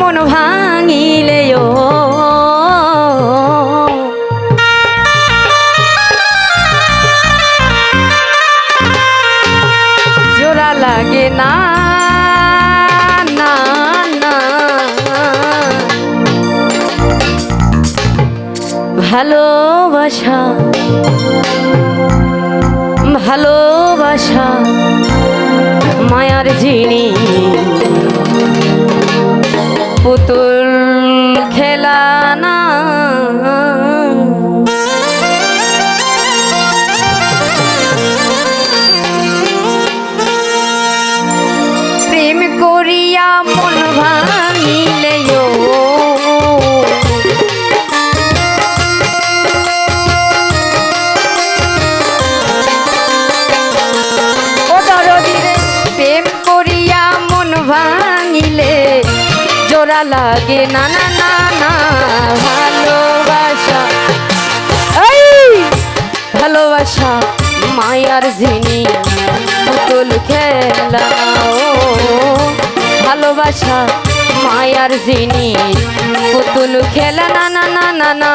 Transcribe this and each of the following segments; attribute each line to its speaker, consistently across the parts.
Speaker 1: মন ভাঙিলেও। জোড়া লাগে না ভালোবাসা ভালোবাসা মায়ার জিনি পুতুল লাগে। না না না না, ভালোবাসা। এই, ভালোবাসা, মায়ার জিনি পুতুল খেলা। ও, ভালোবাসা, মায়ার জিনি পুতুল খেলা। না না না না না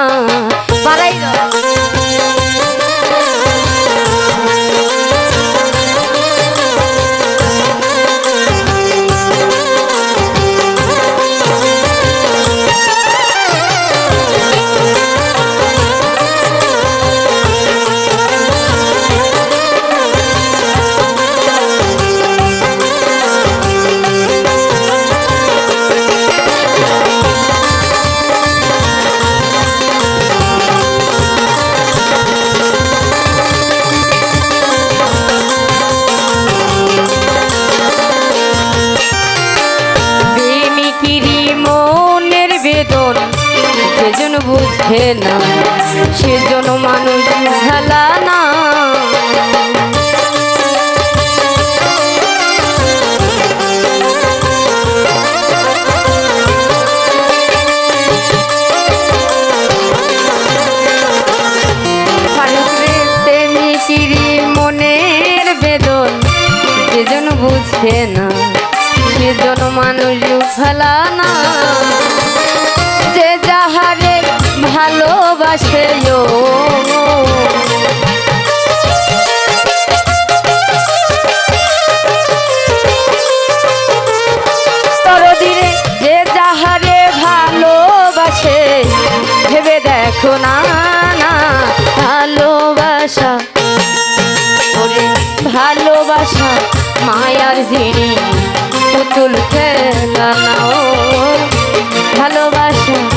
Speaker 1: বুঝে না সেজন মানুষ ভালা না। সেজন বুঝে না সেজন মানুষ ভালা না। ভালোবাসে যে ভালোবাসে ভেবে দেখো না না ভালোবাসা। ভালোবাসা মায়ার জিনি পুতুল খেলা ভালোবাসা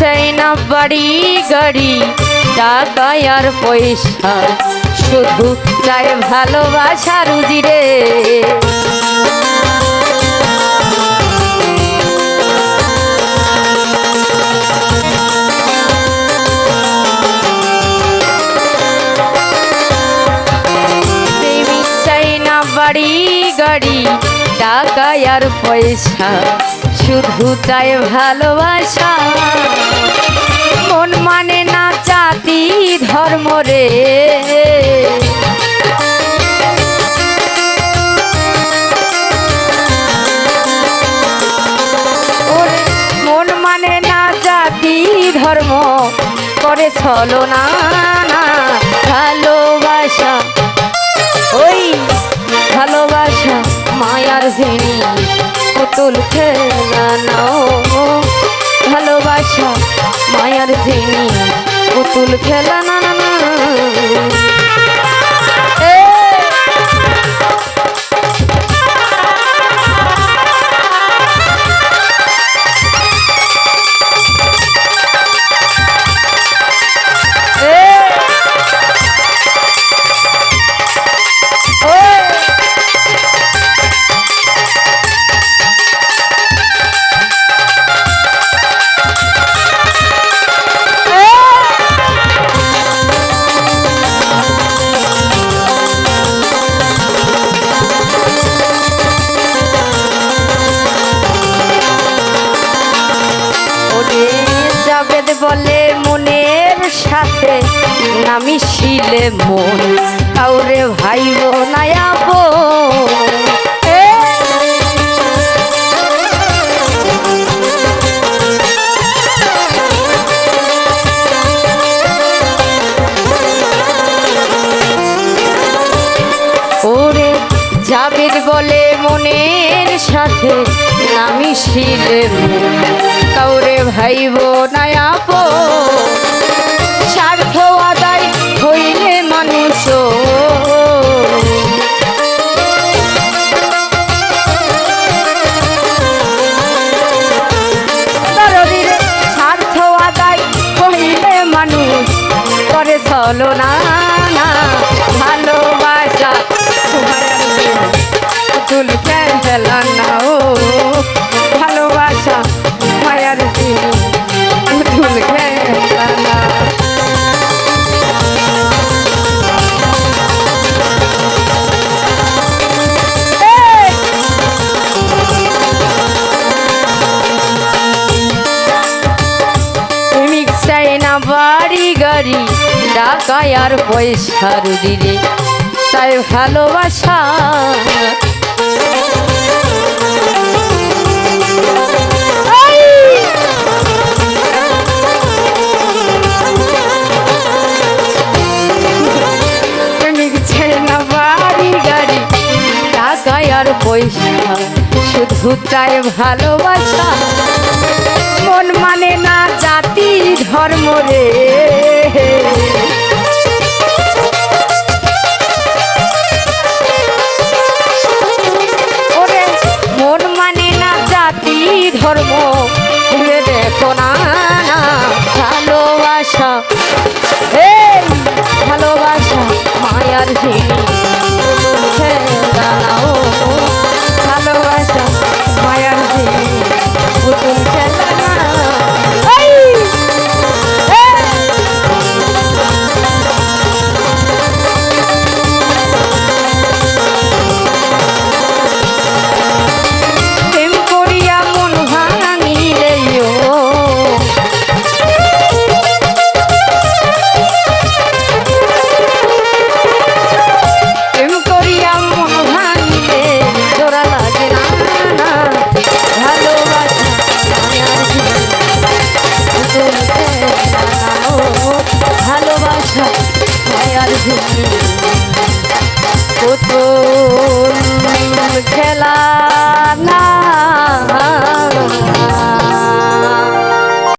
Speaker 1: চাই না বাড়ি, গাড়ি টাকা আর পয়সা। শুধু চাই ভালোবাসা, রুজি রে। প্রেমিক বাড়ি, গাড়ি টাকা আর পয়সা। শুধু চাই ভালোবাসা। ধর্ম করে চলো না না, ভালোবাসা। ওই ভালোবাসা মায়ার জিনি পুতুল খেলা নাও। ভালোবাসা মায়ার জিনি পুতুল খেলা না না। নামি শিলে মন। কাউরে ভাইব নায়াব ওরে জাবেদ বলে মনের সাথে নামি শিলে মন। কাউরে ভাইব নায়াব স্বার্থ তুল ফেলা না ও ভালোবাসা, মায়ার তুল ফেলা না এই! প্রেমিক চাই না বাড়ি গাড়ি টাকায় আর পয়সার দিলে তাই ভালোবাসা শুধু ভালোবাসা। মন মানে না জাতি ধর্ম রে। মন মানে না জাতি ধর্ম দেখো না ভালোবাসা। ভালোবাসা, মায়ার জিনিস কত